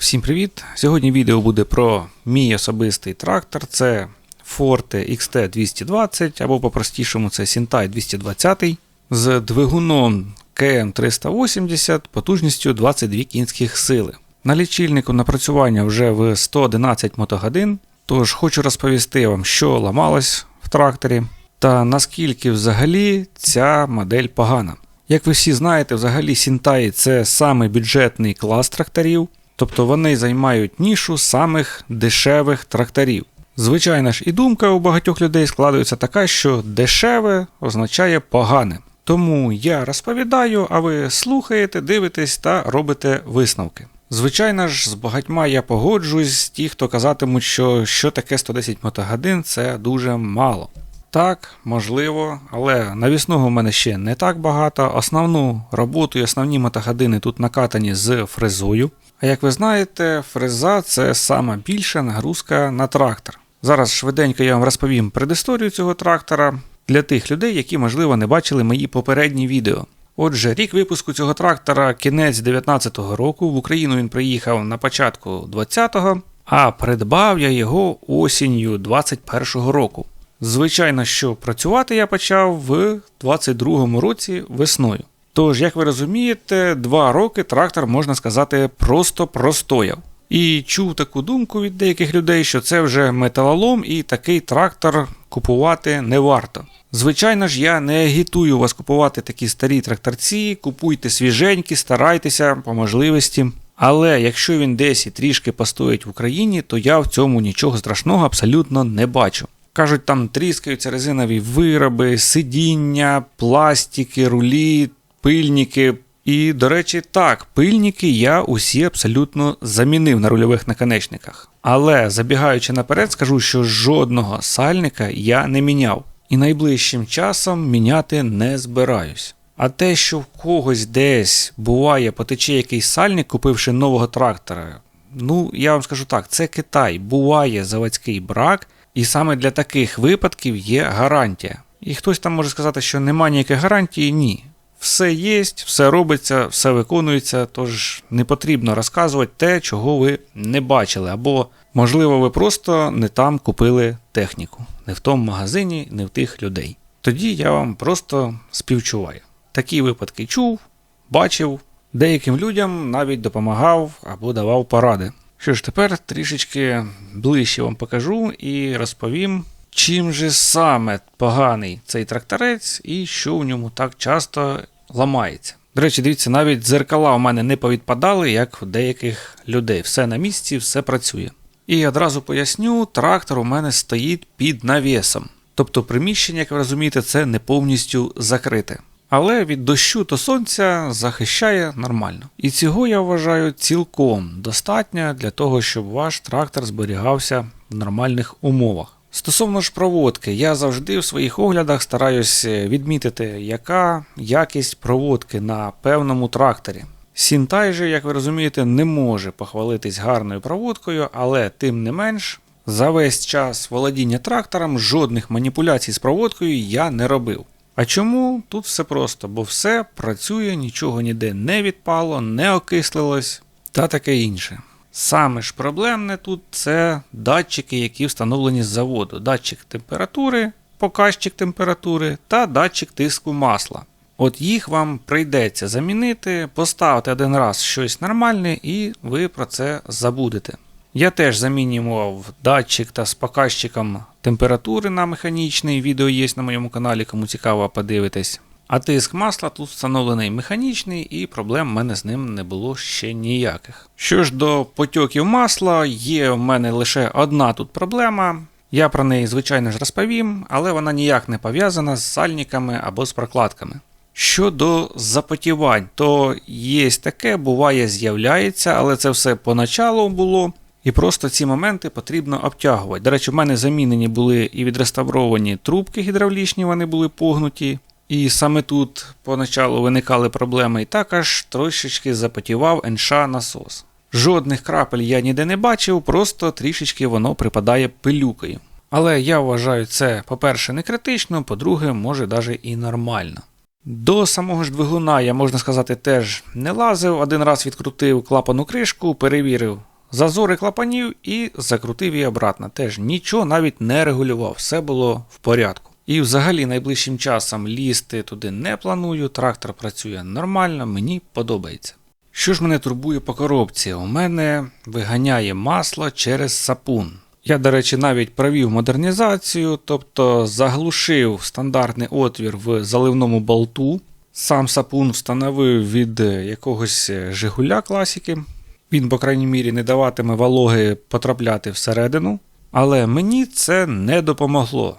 Всім привіт! Сьогодні відео буде про мій особистий трактор. Це Forte XT220 або по-простішому це Sintai 220 з двигуном KM380 потужністю 22 кінських сили. На лічильнику напрацювання вже в 111 мотогодин. Тож хочу розповісти вам, що ламалось в тракторі та наскільки взагалі ця модель погана. Як ви всі знаєте, взагалі Сінтай це саме бюджетний клас тракторів, тобто вони займають нішу самих дешевих тракторів. Звичайно ж, і думка у багатьох людей складається така, що дешеве означає погане. Тому я розповідаю, а ви слухаєте, дивитесь та робите висновки. Звичайно ж, з багатьма я погоджуюсь, ті, хто казатимуть, що що таке 110 мотогодин, це дуже мало. Так, можливо, але навісного в мене ще не так багато. Основну роботу і основні мотогодини тут накатані з фрезою. А як ви знаєте, фреза це сама більша нагрузка на трактор. Зараз швиденько я вам розповім предісторію цього трактора для тих людей, які, можливо, не бачили мої попередні відео. Отже, рік випуску цього трактора кінець 19-го року. В Україну він приїхав на початку 20-го, а придбав я його осінню 21-го року. Звичайно, що працювати я почав в 22-му році весною. Тож, як ви розумієте, два роки трактор, можна сказати, просто простояв. І чув таку думку від деяких людей, що це вже металолом і такий трактор купувати не варто. Звичайно ж, я не агітую вас купувати такі старі тракторці, купуйте свіженькі, старайтеся по можливості. Але якщо він десь і трішки постоїть в Україні, то я в цьому нічого страшного абсолютно не бачу. Кажуть, там тріскаються резинові вироби, сидіння, пластики, рулі, пильники. І, до речі, так, пильники я усі абсолютно замінив на рульових наконечниках. Але забігаючи наперед, скажу, що жодного сальника я не міняв і найближчим часом міняти не збираюсь. А те, що в когось десь буває потече якийсь сальник, купивши нового трактора, ну я вам скажу так, це Китай, буває заводський брак, і саме для таких випадків є гарантія. І хтось там може сказати, що немає ніякої гарантії, ні. Все є, все робиться, все виконується, тож не потрібно розказувати те, чого ви не бачили, або, можливо, ви просто не там купили техніку, не в тому магазині, не в тих людей. Тоді я вам просто співчуваю. Такі випадки чув, бачив, деяким людям навіть допомагав або давав поради. Що ж, тепер трішечки ближче вам покажу і розповім, чим же саме поганий цей тракторець і що в ньому так часто ламається. До речі, дивіться, навіть дзеркала у мене не повідпадали, як у деяких людей. Все на місці, все працює. І одразу поясню, трактор у мене стоїть під навісом. Тобто приміщення, як ви розумієте, це не повністю закрите. Але від дощу та сонця захищає нормально. І цього я вважаю цілком достатньо для того, щоб ваш трактор зберігався в нормальних умовах. Стосовно ж проводки, я завжди в своїх оглядах стараюсь відмітити, яка якість проводки на певному тракторі. Сінтай же, як ви розумієте, не може похвалитись гарною проводкою, але тим не менш, за весь час володіння трактором жодних маніпуляцій з проводкою я не робив. А чому? Тут все просто, бо все працює, нічого ніде не відпало, не окислилось та таке інше. Саме ж проблемне тут це датчики, які встановлені з заводу. Датчик температури, показчик температури та датчик тиску масла. От їх вам прийдеться замінити, поставити один раз щось нормальне, і ви про це забудете. Я теж замінював датчик та з показчиком температури на механічний. Відео є на моєму каналі, кому цікаво подивитись. А тиск масла тут встановлений механічний, і проблем в мене з ним не було ще ніяких. Що ж до потьоків масла, є в мене лише одна тут проблема. Я про неї, звичайно ж, розповім, але вона ніяк не пов'язана з сальниками або з прокладками. Щодо запотівань, то є таке, буває, з'являється, але це все поначалу було. І просто ці моменти потрібно обтягувати. До речі, в мене замінені були і відреставровані трубки гідравлічні, вони були погнуті. І саме тут поначалу виникали проблеми, і також трошечки запотівав НШ насос. Жодних крапель я ніде не бачив, просто трішечки воно припадає пилюкою. Але я вважаю це, по-перше, не критично, по-друге, може навіть і нормально. До самого ж двигуна я, можна сказати, теж не лазив. Один раз відкрутив клапану кришку, перевірив Зазори клапанів і закрутив її обратно. Теж нічого навіть не регулював, все було в порядку. І взагалі найближчим часом лізти туди не планую. Трактор працює нормально, мені подобається. Що ж мене турбує по коробці? У мене виганяє масло через сапун. Я, до речі, навіть провів модернізацію, тобто заглушив стандартний отвір в заливному болту. Сам сапун встановив від якогось Жигуля класики. Він, по крайній мірі, не даватиме вологи потрапляти всередину. Але мені це не допомогло.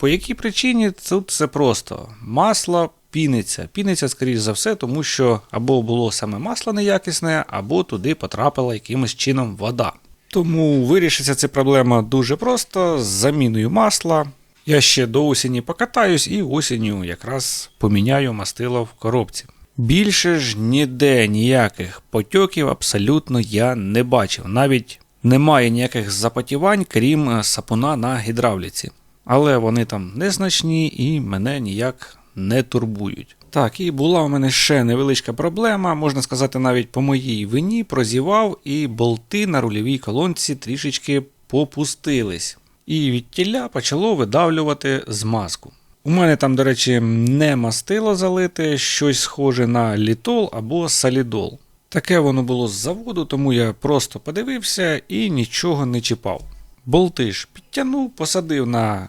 По якій причині тут все просто. Масло піниться. Піниться, скоріш за все, тому що або було саме масло неякісне, або туди потрапила якимось чином вода. Тому вирішиться ця проблема дуже просто з заміною масла. Я ще до осені покатаюсь і осінню якраз поміняю мастило в коробці. Більше ж ніде ніяких потьоків абсолютно я не бачив. Навіть немає ніяких запотівань, крім сапуна на гідравліці. Але вони там незначні і мене ніяк не турбують. Так, і була у мене ще невеличка проблема, можна сказати, навіть по моїй вині прозівав, і болти на рульовій колонці трішечки попустились. І від тіля почало видавлювати змазку. У мене там, до речі, не мастило залите, щось схоже на літол або салідол. Таке воно було з заводу, тому я просто подивився і нічого не чіпав. Болти ж підтягнув, посадив на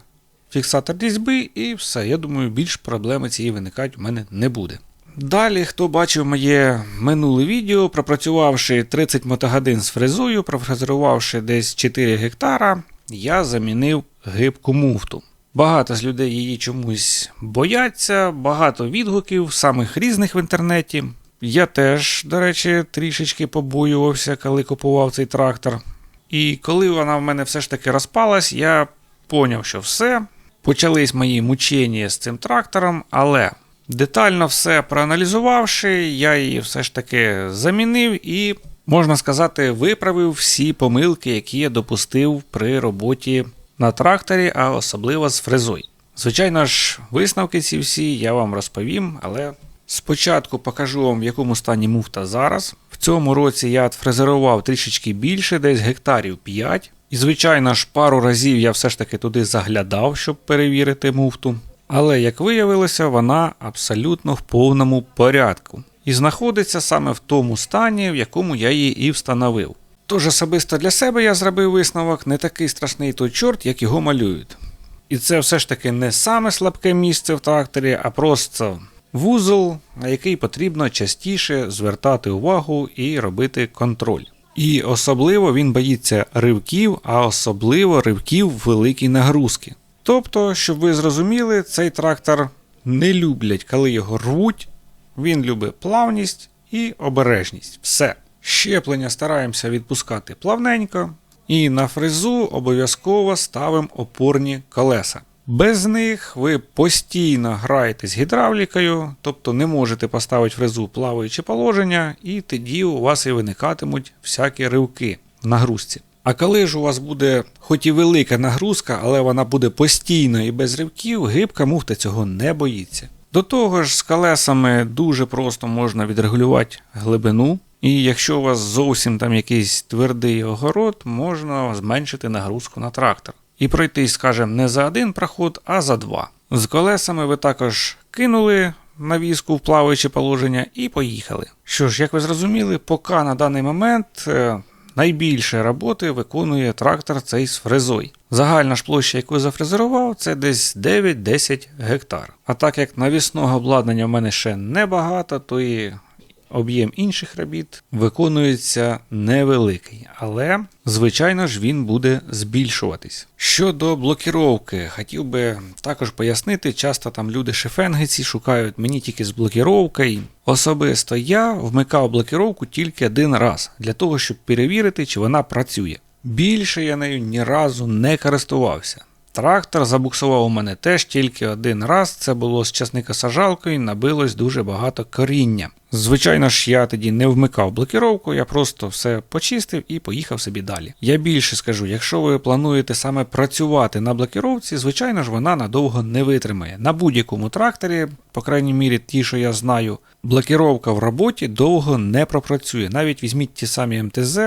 фіксатор різьби і все. Я думаю, більш проблеми цієї виникати в мене не буде. Далі, хто бачив моє минуле відео, пропрацювавши 30 мотогодин з фрезою, профрезерувавши десь 4 гектара, я замінив гибку муфту. Багато з людей її чомусь бояться, багато відгуків, самих різних в інтернеті. Я теж, до речі, трішечки побоювався, коли купував цей трактор. І коли вона в мене все ж таки розпалась, я поняв, що все. Почались мої мучення з цим трактором, але детально все проаналізувавши, я її все ж таки замінив і, можна сказати, виправив всі помилки, які я допустив при роботі на тракторі, а особливо з фрезою. Звичайно ж, висновки ці всі я вам розповім, але спочатку покажу вам, в якому стані муфта зараз. В цьому році я фрезерував трішечки більше, десь гектарів 5. І, звичайно ж, пару разів я все ж таки туди заглядав, щоб перевірити муфту. Але, як виявилося, вона абсолютно в повному порядку. І знаходиться саме в тому стані, в якому я її і встановив. Тож особисто для себе я зробив висновок не такий страшний той чорт, як його малюють. І це все ж таки не саме слабке місце в тракторі, а просто вузол, на який потрібно частіше звертати увагу і робити контроль. І особливо він боїться ривків, а особливо ривків великій нагрузки. Тобто, щоб ви зрозуміли, цей трактор не люблять, коли його рвуть, він любить плавність і обережність. Все. Щеплення стараємося відпускати плавненько, і на фрезу обов'язково ставимо опорні колеса. Без них ви постійно граєте з гідравлікою, тобто не можете поставити фрезу плаваюче положення, і тоді у вас і виникатимуть всякі ривки в нагрузці. А коли ж у вас буде хоч і велика нагрузка, але вона буде постійно і без ривків, гибка муфта цього не боїться. До того ж, з колесами дуже просто можна відрегулювати глибину, і якщо у вас зовсім там якийсь твердий огород, можна зменшити нагрузку на трактор. І пройтись, скажімо, не за один проход, а за два. З колесами ви також кинули навіску в плаваюче положення і поїхали. Що ж, як ви зрозуміли, поки на даний момент е, найбільше роботи виконує трактор цей з фрезою. Загальна ж площа, яку я зафрезерував, це десь 9-10 гектар. А так як навісного обладнання в мене ще небагато, то і об'єм інших робіт виконується невеликий, але, звичайно ж, він буде збільшуватись. Щодо блокіровки, хотів би також пояснити, часто там люди шефенгиці шукають мені тільки з блокіровкою. Особисто я вмикав блокіровку тільки один раз для того, щоб перевірити, чи вона працює. Більше я нею ні разу не користувався. Трактор забуксував у мене теж тільки один раз. Це було з часникосажалкою, набилось дуже багато коріння. Звичайно ж, я тоді не вмикав блокіровку, я просто все почистив і поїхав собі далі. Я більше скажу, якщо ви плануєте саме працювати на блокіровці, звичайно ж, вона надовго не витримає. На будь-якому тракторі, по крайній мірі, ті, що я знаю, блокіровка в роботі довго не пропрацює. Навіть візьміть ті самі МТЗ.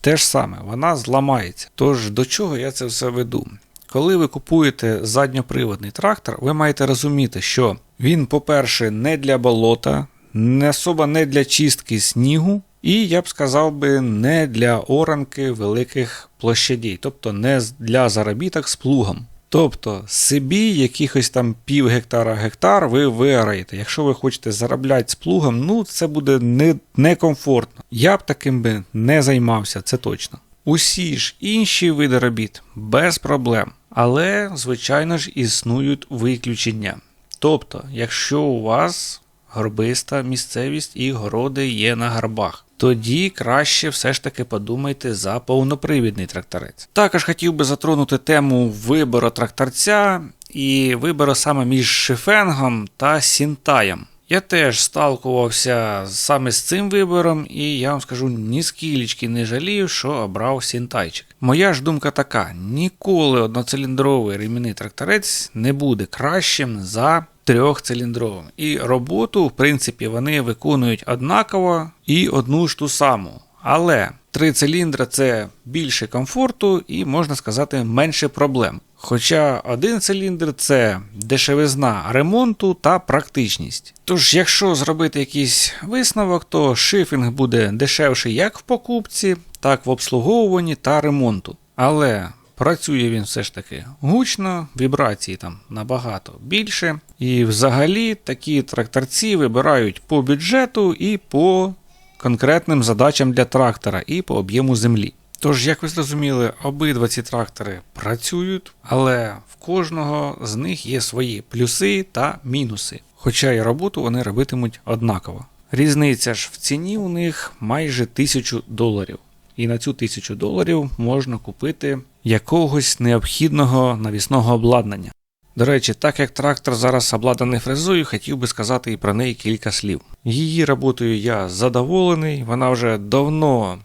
те ж саме, вона зламається. Тож до чого я це все веду? Коли ви купуєте задньоприводний трактор, ви маєте розуміти, що він, по-перше, не для болота, не особа не для чистки снігу, і я б сказав би, не для оранки великих площадей, тобто не для заробіток з плугом. Тобто собі якихось там пів гектара гектар ви виграєте. Якщо ви хочете заробляти з плугом, ну це буде не, некомфортно. Я б таким би не займався, це точно. Усі ж інші види робіт без проблем. Але, звичайно ж, існують виключення. Тобто, якщо у вас горбиста місцевість і городи є на горбах, тоді краще все ж таки подумайте за повнопривідний тракторець. Також хотів би затронути тему вибору тракторця і вибору саме між шифенгом та сінтаєм. Я теж сталкувався саме з цим вибором, і я вам скажу, ні скілечки не жалію, що обрав сінтайчик. Моя ж думка така: ніколи одноциліндровий ремінний тракторець не буде кращим за трьохциліндровим. І роботу, в принципі, вони виконують однаково і одну ж ту саму. Але три циліндри це більше комфорту і, можна сказати, менше проблем. Хоча один циліндр це дешевизна ремонту та практичність. Тож, якщо зробити якийсь висновок, то шифінг буде дешевший як в покупці, так в обслуговуванні та ремонту. Але працює він все ж таки гучно, вібрації там набагато більше. І взагалі такі тракторці вибирають по бюджету і по конкретним задачам для трактора і по об'єму землі. Тож, як ви зрозуміли, обидва ці трактори працюють, але в кожного з них є свої плюси та мінуси. Хоча і роботу вони робитимуть однаково. Різниця ж в ціні у них майже 1000 доларів. І на цю 1000 доларів можна купити якогось необхідного навісного обладнання. До речі, так як трактор зараз обладнаний фрезою, хотів би сказати і про неї кілька слів. Її роботою я задоволений, вона вже давно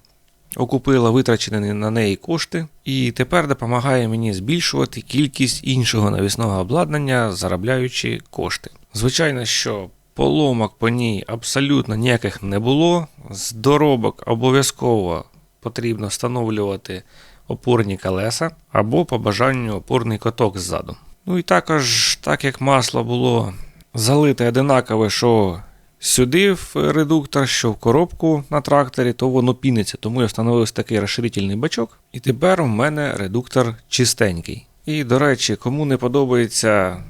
окупила витрачені на неї кошти, і тепер допомагає мені збільшувати кількість іншого навісного обладнання, заробляючи кошти. Звичайно, що поломок по ній абсолютно ніяких не було. З доробок обов'язково потрібно встановлювати опорні колеса або по бажанню опорний коток ззаду. Ну і також, так як масло було залите одинакове, що сюди в редуктор, що в коробку на тракторі, то воно піниться, тому я встановив такий розширительний бачок. І тепер у мене редуктор чистенький. І, до речі, кому не подобається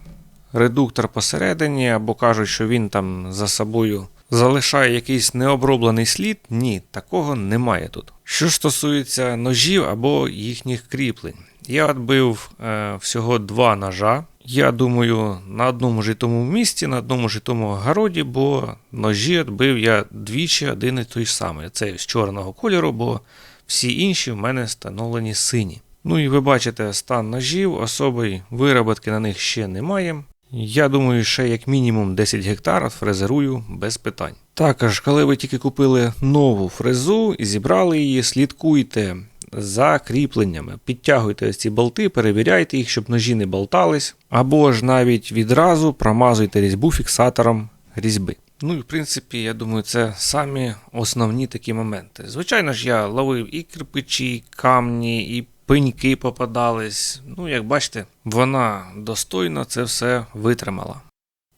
редуктор посередині, або кажуть, що він там за собою залишає якийсь необроблений слід, ні, такого немає тут. Що стосується ножів або їхніх кріплень, я відбив е, всього два ножа. Я думаю, на одному житому місці, на одному житому городі, бо ножі відбив я двічі один і той самий. Це з чорного кольору, бо всі інші в мене встановлені сині. Ну і ви бачите стан ножів, особої вироботки на них ще немає. Я думаю, ще як мінімум 10 гектар фрезерую без питань. Також, коли ви тільки купили нову фрезу і зібрали її, слідкуйте за кріпленнями, підтягуйте ці болти, перевіряйте їх, щоб ножі не болтались, або ж навіть відразу промазуйте різьбу фіксатором різьби. Ну і в принципі, я думаю, це самі основні такі моменти. Звичайно ж, я ловив і кирпичі, і камні, і пеньки попадались. Ну, як бачите, вона достойно це все витримала.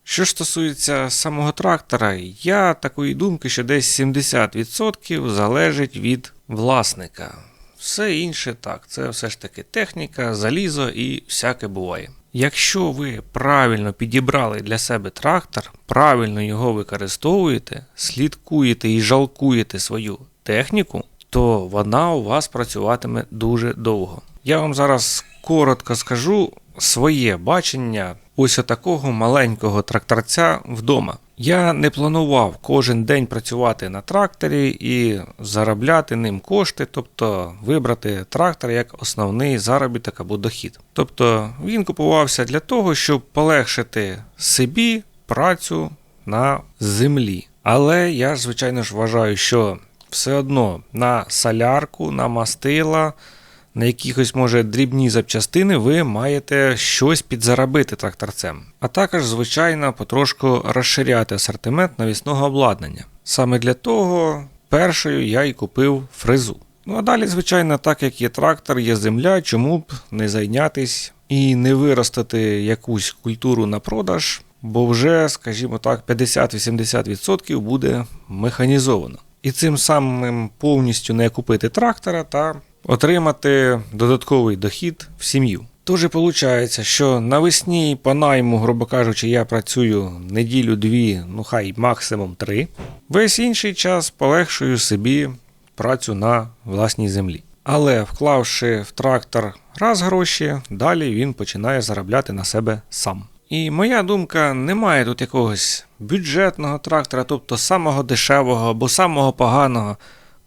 Що ж стосується самого трактора, я такої думки, що десь 70% залежить від власника. Все інше так, це все ж таки техніка, залізо і всяке буває. Якщо ви правильно підібрали для себе трактор, правильно його використовуєте, слідкуєте і жалкуєте свою техніку, то вона у вас працюватиме дуже довго. Я вам зараз коротко скажу своє бачення ось такого маленького тракторця вдома. Я не планував кожен день працювати на тракторі і заробляти ним кошти, тобто вибрати трактор як основний заробіток або дохід. Тобто він купувався для того, щоб полегшити собі працю на землі. Але я, звичайно ж, вважаю, що все одно на солярку, на мастила, на якихось, може, дрібні запчастини ви маєте щось підзаробити тракторцем. А також, звичайно, потрошку розширяти асортимент навісного обладнання. Саме для того першою я і купив фрезу. Ну а далі, звичайно, так як є трактор, є земля, чому б не зайнятись і не виростити якусь культуру на продаж, бо вже, скажімо так, 50-80% буде механізовано. І цим самим повністю не купити трактора та отримати додатковий дохід в сім'ю. Тож виходить, що навесні по найму, грубо кажучи, я працюю неділю-дві, ну хай максимум три. Весь інший час полегшую собі працю на власній землі. Але вклавши в трактор раз гроші, далі він починає заробляти на себе сам. І моя думка, немає тут якогось бюджетного трактора, тобто самого дешевого або самого поганого.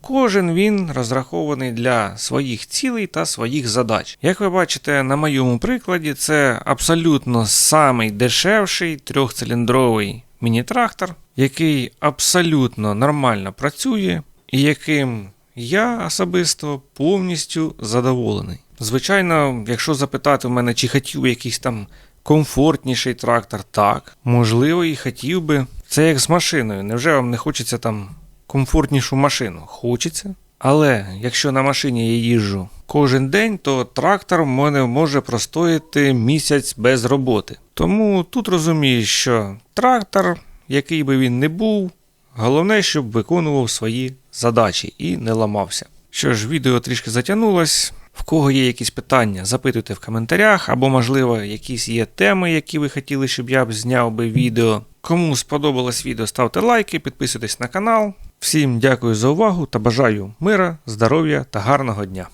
Кожен він розрахований для своїх цілей та своїх задач. Як ви бачите, на моєму прикладі, це абсолютно самий дешевший трьохциліндровий міні-трактор, який абсолютно нормально працює і яким я особисто повністю задоволений. Звичайно, якщо запитати в мене, чи хотів якийсь там комфортніший трактор, так, можливо, і хотів би. Це як з машиною. Невже вам не хочеться там комфортнішу машину? Хочеться. Але якщо на машині я їжджу кожен день, то трактор в мене може простояти місяць без роботи. Тому тут розумію, що трактор, який би він не був, головне, щоб виконував свої задачі і не ламався. Що ж, відео трішки затягнулось. В кого є якісь питання, запитуйте в коментарях, або, можливо, якісь є теми, які ви хотіли, щоб я б зняв би відео. Кому сподобалось відео, ставте лайки, підписуйтесь на канал. Всім дякую за увагу та бажаю мира, здоров'я та гарного дня.